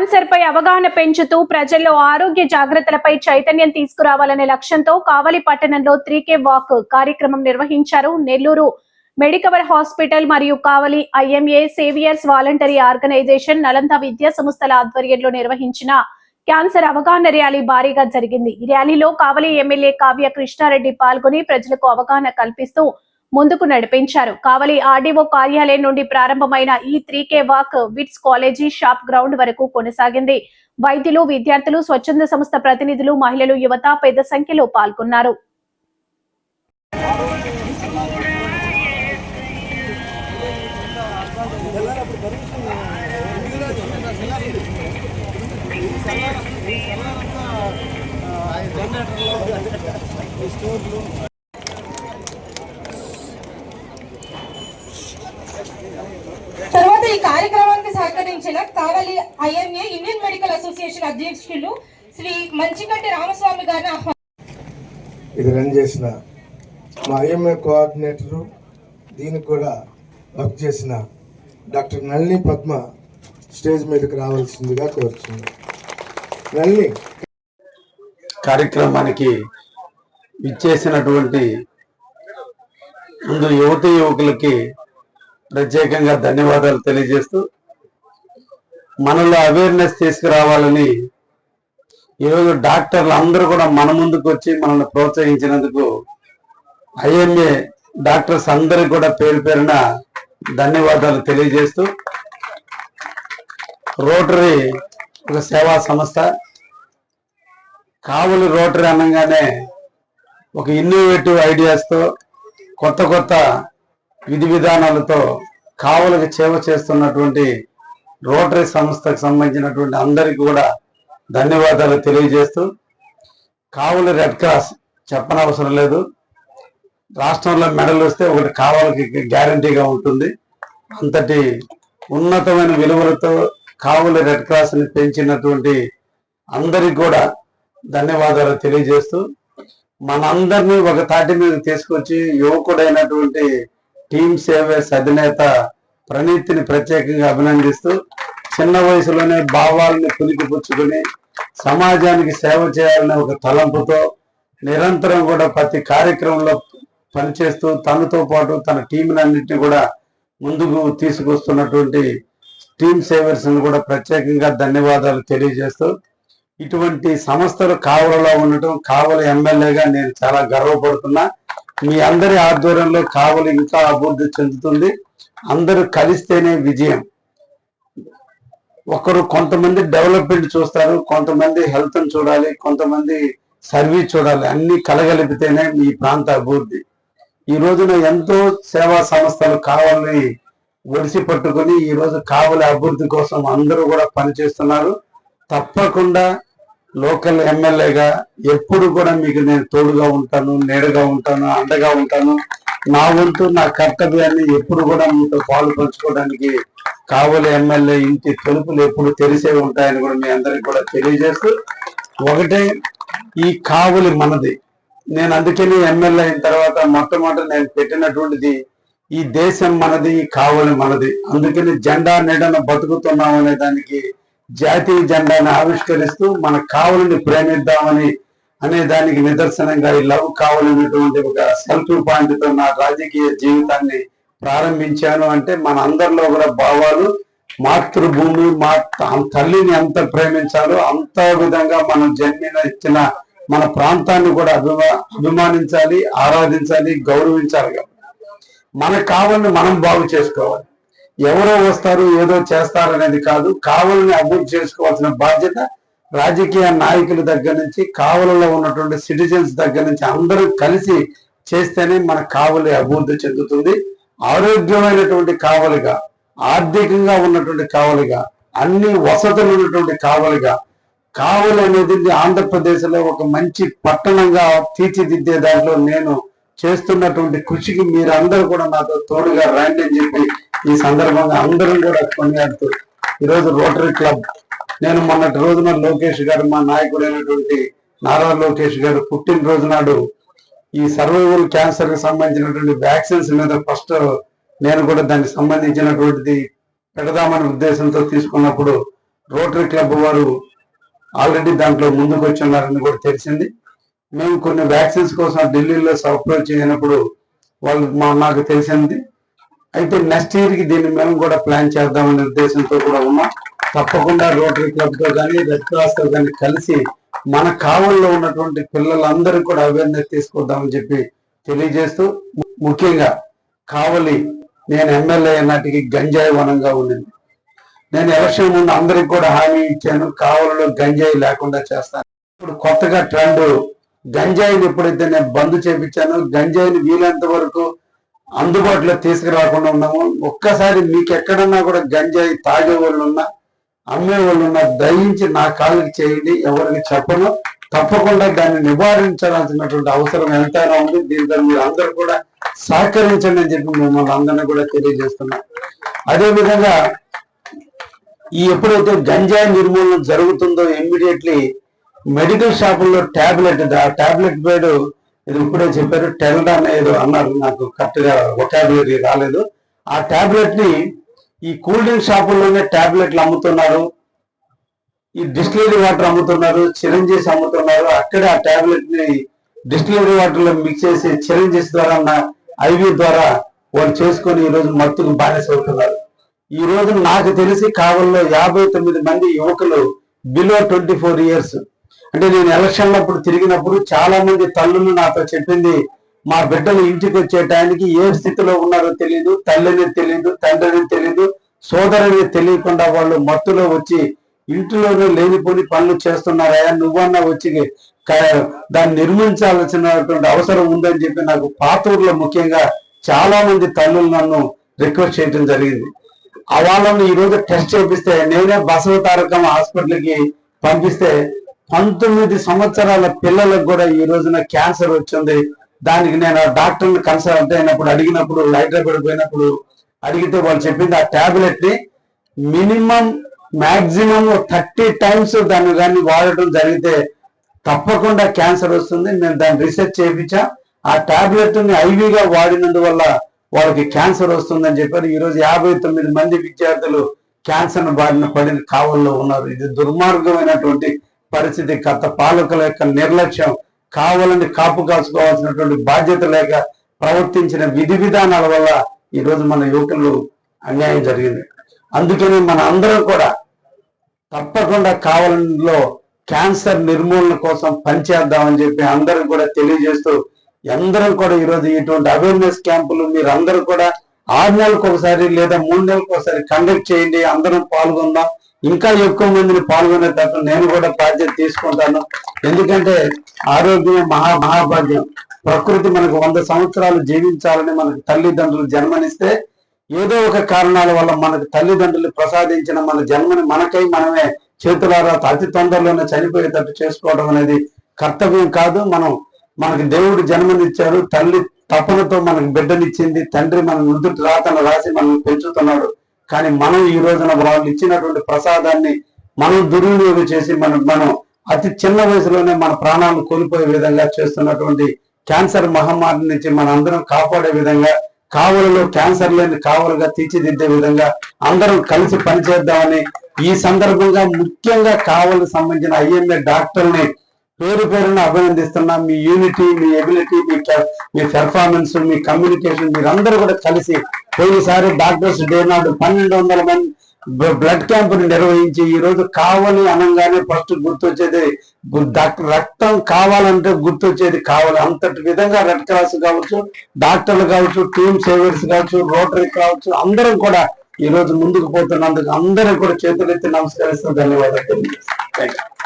Cancer పై అవగాహన పెంచుతూ ప్రజల్లో ఆరోగ్య జాగ్రత్తలపై చైతన్యం తీసుకురావాలనే లక్ష్యంతో కావలి పట్టణంలో త్రీకే వాక్ కార్యక్రమం నిర్వహించారు నెల్లూరు మెడికవర్ హాస్పిటల్ మరియు Kavali IMA saviours voluntary organisation Nalanda విద్యా సంస్థల ఆధ్వర్యంలో నిర్వహించిన క్యాన్సర్ అవగాహన ర్యాలీ భారీగా జరిగింది. ఈ ర్యాలీలో కావలి ఎమ్మెల్యే కావ్య కృష్ణారెడ్డి పాల్గొని ప్రజలకు అవగాహన కల్పిస్తూ ముందుకు నడిపించారు. కావలి ఆర్డీఓ కార్యాలయం నుండి ప్రారంభమైన ఈ three K walk VITS college shop ground వరకు కొనసాగింది. వైద్యులు విద్యార్థులు స్వచ్ఛంద సంస్థ ప్రతినిధులు మహిళలు యువత పెద్ద సంఖ్యలో పాల్గొన్నారు. తర్వాత ఈ కార్యక్రమానికి సహకరించిన Kavali IMA Indian Medical Association అధ్యక్షులు శ్రీ మంచిగడ్డి రామస్వామి గారిని. ఇది రన్ చేసిన మా ఐఎంఏ కోఆర్డినేటరు దీనికి కూడా వర్క్ చేసిన డాక్టర్ నళిని పద్మ స్టేజ్ మీదకి రావాల్సిందిగా కోరుతున్నాను నళిని కార్యక్రమానికి ఇచ్చేసినటువంటి ముందు యువతి యువకులకి ప్రత్యేకంగా ధన్యవాదాలు తెలియజేస్తూ మనలో అవేర్నెస్ తీసుకురావాలని ఈరోజు డాక్టర్లు అందరూ కూడా మన ముందుకు వచ్చి మనల్ని ప్రోత్సహించినందుకు ఐఎంఏ డాక్టర్స్ అందరికి కూడా పేరు పేరున ధన్యవాదాలు తెలియజేస్తూ రోటరీ ఒక సేవా సంస్థ. కావులు రోటరీ అనగానే ఒక ఇన్నోవేటివ్ ఐడియాస్తో కొత్త కొత్త విధి విధానాలతో కావులకు సేవ చేస్తున్నటువంటి రోటరీ సంస్థకు సంబంధించినటువంటి అందరికీ కూడా ధన్యవాదాలు తెలియజేస్తూ కావలి రెడ్ క్రాస్ చెప్పనవసరం లేదు. రాష్ట్రంలో మెడల్ వస్తే ఒకటి కావలికి గ్యారంటీగా ఉంటుంది. అంతటి ఉన్నతమైన విలువలతో కావలి రెడ్ క్రాస్ని పెంచినటువంటి అందరికి కూడా ధన్యవాదాలు తెలియజేస్తూ మనందరినీ ఒక తాటి మీద తీసుకొచ్చి యువకుడైనటువంటి టీమ్ సేవర్స్ అధినేత ప్రణీతిని ప్రత్యేకంగా అభినందిస్తూ చిన్న వయసులోనే భావాలని పుణికిపుచ్చుకొని సమాజానికి సేవ చేయాలనే ఒక తలంపుతో నిరంతరం కూడా ప్రతి కార్యక్రమంలో పనిచేస్తూ తనతో పాటు తన టీంలన్నింటినీ కూడా ముందుకు తీసుకొస్తున్నటువంటి టీమ్ సేవర్స్ కూడా ప్రత్యేకంగా ధన్యవాదాలు తెలియజేస్తూ ఇటువంటి సంస్థలు కావలలో ఉండటం కావలి ఎమ్మెల్యేగా నేను చాలా గర్వపడుతున్నా. మీ అందరి ఆధ్వర్యంలో కావలి ఇంకా అభివృద్ధి చెందుతుంది. అందరూ కలిస్తేనే విజయం. ఒకరు కొంతమంది డెవలప్మెంట్ చూస్తారు కొంతమంది హెల్త్ చూడాలి కొంతమంది సర్వీస్ చూడాలి అన్ని కలగలిపితేనే మీ ప్రాంత అభివృద్ధి. ఈ రోజున ఎంతో సేవా సంస్థలు కావాలని ఒడిసి పట్టుకుని ఈ రోజు కావలి అభివృద్ధి కోసం అందరూ కూడా పనిచేస్తున్నారు. తప్పకుండా లోకల్ ఎమ్మెల్యేగా ఎప్పుడు కూడా మీకు నేను తోడుగా ఉంటాను నేడుగా ఉంటాను అండగా ఉంటాను. నా వంతు నా కర్తవ్యాన్ని ఎప్పుడు కూడా మీతో పాలు పంచుకోవడానికి కావలి ఎమ్మెల్యే ఇంటి తలుపులు ఎప్పుడు తెరిసే ఉంటాయని కూడా మీ అందరికి కూడా తెలియజేస్తూ ఒకటే ఈ కావలి మనది. నేను అందుకని ఎమ్మెల్యే అయిన తర్వాత మొట్టమొదటి నేను పెట్టినటువంటిది ఈ దేశం మనది ఈ కావలి మనది. అందుకని జెండా నీడన బతుకుతున్నాం అనే దానికి జాతీయ జెండాను ఆవిష్కరిస్తూ మన కావలిని ప్రేమిద్దామని అనే దానికి నిదర్శనంగా ఈ లవ్ కావాలనేటువంటి ఒక సెల్ఫ్ పాయింట్తో నా రాజకీయ జీవితాన్ని ప్రారంభించాను అంటే మన అందరిలో కూడా భావాలు మాతృభూమి మా తల్లిని ఎంత ప్రేమించాలో అంత విధంగా మనం జన్మిన ఇచ్చిన మన ప్రాంతాన్ని కూడా అభిమా అభిమానించాలి ఆరాధించాలి గౌరవించాలి కాబట్టి మన కావాలని మనం బాగు చేసుకోవాలి. ఎవరో వస్తారు ఏదో చేస్తారు అనేది కాదు. కావాలని అభివృద్ధి చేసుకోవాల్సిన బాధ్యత రాజకీయ నాయకుల దగ్గర నుంచి కావలలో ఉన్నటువంటి సిటిజన్స్ దగ్గర నుంచి అందరూ కలిసి చేస్తేనే మన కావలి అభివృద్ధి చెందుతుంది. ఆరోగ్యమైనటువంటి కావలిగా ఆర్థికంగా ఉన్నటువంటి కావలిగా అన్ని వసతులు ఉన్నటువంటి కావలిగా కావలి అనేది ఆంధ్రప్రదేశ్లో ఒక మంచి పట్టణంగా తీర్చిదిద్దే దాంట్లో నేను చేస్తున్నటువంటి కృషికి మీరందరూ కూడా నాతో తోడుగా రండి అని చెప్పి ఈ సందర్భంగా అందరం కూడా కొనియాడుతూ ఈరోజు రోటరీ క్లబ్ నేను మొన్నటి రోజున లోకేష్ గారు మా నాయకుడైనటువంటి నారా లోకేష్ గారు పుట్టినరోజు నాడు ఈ సర్వైవల్ క్యాన్సర్కి సంబంధించినటువంటి వ్యాక్సిన్స్ మీద ఫస్ట్ నేను కూడా దానికి సంబంధించినటువంటిది పెడదామనే ఉద్దేశంతో తీసుకున్నప్పుడు రోటరీ క్లబ్ వారు ఆల్రెడీ దాంట్లో ముందుకు వచ్చి ఉన్నారని కూడా తెలిసింది. మేము కొన్ని వ్యాక్సిన్స్ కోసం ఢిల్లీలో సప్లై చేయనప్పుడు వాళ్ళు మా నాకు తెలిసింది. అయితే నెక్స్ట్ ఇయర్కి దీన్ని మేము కూడా ప్లాన్ చేద్దామనే ఉద్దేశంతో కూడా ఉన్నాం. తప్పకుండా రోటరీ క్లబ్తో కానీ రెడ్ క్రాస్తో కానీ కలిసి మన కావల్లో ఉన్నటువంటి పిల్లలందరికీ కూడా అవేర్నెస్ తీసుకొద్దామని చెప్పి తెలియజేస్తూ ముఖ్యంగా కావలి నేను ఎమ్మెల్యే నాటికి గంజాయి వనంగా ఉండింది నేను ఎలక్షన్ ముందు అందరికి కూడా హామీ ఇచ్చాను కావలిలో గంజాయి లేకుండా చేస్తాను. ఇప్పుడు కొత్తగా ట్రెండ్ గంజాయిని ఎప్పుడైతే నేను బంద్ చేపించాను గంజాయిని వీలంత వరకు అందుబాటులో తీసుకురాకుండా ఉన్నాము. ఒక్కసారి మీకు ఎక్కడన్నా కూడా గంజాయి తాగే వాళ్ళు ఉన్నా అమ్మే వాళ్ళు ఉన్నా దయించి నా కాళ్ళకి చేయండి ఎవరికి చెప్పను. తప్పకుండా దాన్ని నివారించాల్సినటువంటి అవసరం ఎంతైనా ఉంది. దీంతో మీరు అందరూ కూడా సహకరించండి అని చెప్పి మిమ్మల్ని అందరినీ కూడా తెలియజేస్తున్నా. అదేవిధంగా ఈ ఎప్పుడైతే గంజాయి నిర్మూలన జరుగుతుందో ఇమ్మీడియట్లీ మెడికల్ షాపుల్లో టాబ్లెట్ ఆ టాబ్లెట్ పేరు ఇది ఇప్పుడే చెప్పారు టెల్డాన్ ఏదో అన్నారు. నాకు కరెక్ట్గా ఒక ఒకాబులరీ రాలేదు. ఆ టాబ్లెట్ని ఈ కూల్ డ్రింక్ షాపుల్లోనే టాబ్లెట్లు అమ్ముతున్నారు. ఈ డిస్టిలరీ వాటర్ అమ్ముతున్నారు చిరంజీస్ అమ్ముతున్నారు. అక్కడే ఆ టాబ్లెట్ని డిస్టిలరీ వాటర్లో మిక్స్ చేసి చిరంజీస్ ద్వారా ఐవి ద్వారా వాళ్ళు చేసుకొని ఈ రోజు మత్తుకు బానిస అవుతున్నారు ఈ రోజు నాకు తెలిసి కావల్లో యాభై తొమ్మిది మంది యువకులు బిలో ట్వంటీ ఫోర్ ఇయర్స్. అంటే నేను ఎలక్షన్లప్పుడు తిరిగినప్పుడు చాలా మంది తల్లులు నాతో చెప్పింది మా బిడ్డలు ఇంటికి వచ్చే టైంకి ఏ స్థితిలో ఉన్నారో తెలియదు తల్లిని తెలియదు తండ్రిని తెలియదు సోదరుని తెలియకుండా వాళ్ళు మత్తులో వచ్చి ఇంటిలోనే లేనిపోని పనులు చేస్తున్నారయ్యా నువ్వన్నా వచ్చి దాన్ని నిర్మించాల్సినటువంటి అవసరం ఉందని చెప్పి నాకు పాతూరులో ముఖ్యంగా చాలా మంది తల్లులు నన్ను రిక్వెస్ట్ చేయడం జరిగింది. ఆ వాళ్ళని టెస్ట్ చేపిస్తే నేనే బసవ తారకం హాస్పిటల్కి పంపిస్తే పంతొమ్మిది సంవత్సరాల పిల్లలకు కూడా ఈ రోజున క్యాన్సర్ వచ్చింది. దానికి నేను డాక్టర్ని కన్సల్ట్ అయినప్పుడు అడిగినప్పుడు హైదరాబాద్ పోయినప్పుడు అడిగితే వాళ్ళు చెప్పింది ఆ టాబ్లెట్ని మినిమం మాక్సిమం థర్టీ టైమ్స్ దాన్ని కానీ వాడటం జరిగితే తప్పకుండా క్యాన్సర్ వస్తుంది. నేను దాన్ని రీసెర్చ్ చేయించా. ఆ టాబ్లెట్ని ఐవీగా వాడినందువల్ల వాళ్ళకి క్యాన్సర్ వస్తుందని చెప్పారు. ఈరోజు యాభై తొమ్మిది మంది విద్యార్థులు క్యాన్సర్ బారిన పడిన కావల్లో ఉన్నారు. ఇది దుర్మార్గమైనటువంటి పరిస్థితి. గత పాలకుల యొక్క నిర్లక్ష్యం కావాలని కాపు కాసుకోవాల్సినటువంటి బాధ్యత లేక ప్రవర్తించిన విధి విధానాల వల్ల ఈరోజు మన యువకులు అన్యాయం జరిగింది. అందుకని మన అందరం కూడా తప్పకుండా కావాలలో క్యాన్సర్ నిర్మూలన కోసం పనిచేద్దామని చెప్పి అందరం కూడా తెలియజేస్తూ అందరం కూడా ఈరోజు ఇటువంటి అవేర్నెస్ క్యాంపులు మీరు అందరూ కూడా ఆరు నెలలకు ఒకసారి లేదా మూడు నెలలకు ఒకసారి కండక్ట్ చేయండి. అందరం పాల్గొందాం. ఇంకా ఎక్కువ మందిని పాల్గొనేటట్టు నేను కూడా బాధ్యత తీసుకుంటాను. ఎందుకంటే ఆరోగ్యం మహా మహాభాగ్యం. ప్రకృతి మనకు వంద సంవత్సరాలు జీవించాలని మనకు తల్లిదండ్రులు జన్మనిస్తే ఏదో ఒక కారణాల వల్ల మనకు తల్లిదండ్రులు ప్రసాదించిన మన జన్మని మనకై మనమే చేతులారా అతి తొందరలోనే చనిపోయేటట్టు చేసుకోవడం అనేది కర్తవ్యం కాదు. మనం మనకి దేవుడు జన్మనిచ్చాడు. తల్లి తపనతో మనకు బిడ్డనిచ్చింది. తండ్రి మన నుదుటి రాతను రాసి మనల్ని పెంచుతున్నాడు. కానీ మనం ఈ రోజున వాళ్ళు ఇచ్చినటువంటి ప్రసాదాన్ని మనం దుర్వినియోగం చేసి మనం మనం అతి చిన్న వయసులోనే మన ప్రాణాలను కోల్పోయే విధంగా చేస్తున్నటువంటి క్యాన్సర్ మహమ్మారి నుంచి మన అందరం కాపాడే విధంగా కావలలో క్యాన్సర్ లేని కావలుగా తీర్చిదిద్దే విధంగా అందరం కలిసి పనిచేద్దామని ఈ సందర్భంగా ముఖ్యంగా కావలకు సంబంధించిన ఐఎంఏ డాక్టర్ని పేరు పేరున అభినందిస్తున్నా. మీ యూనిటీ మీ ఎబిలిటీ మీ మీ పెర్ఫార్మెన్స్ మీ కమ్యూనికేషన్ మీరందరూ కూడా కలిసి పోయినసారి డాక్టర్స్ డే నాడు పన్నెండు వందల మంది బ్లడ్ క్యాంప్ నిర్వహించి ఈ రోజు కావాలి అనగానే ఫస్ట్ గుర్తొచ్చేది. డాక్టర్ రక్తం కావాలంటే గుర్తొచ్చేది కావాలి. అంతటి విధంగా రెడ్ క్రాస్ కావచ్చు డాక్టర్లు కావచ్చు టీమ్ సేవర్స్ కావచ్చు రోటరీ కావచ్చు అందరం కూడా ఈ రోజు ముందుకు పోతున్నందుకు అందరం కూడా చేతులెత్తి నమస్కరిస్తూ ధన్యవాదాలు తెలియజేస్తాను.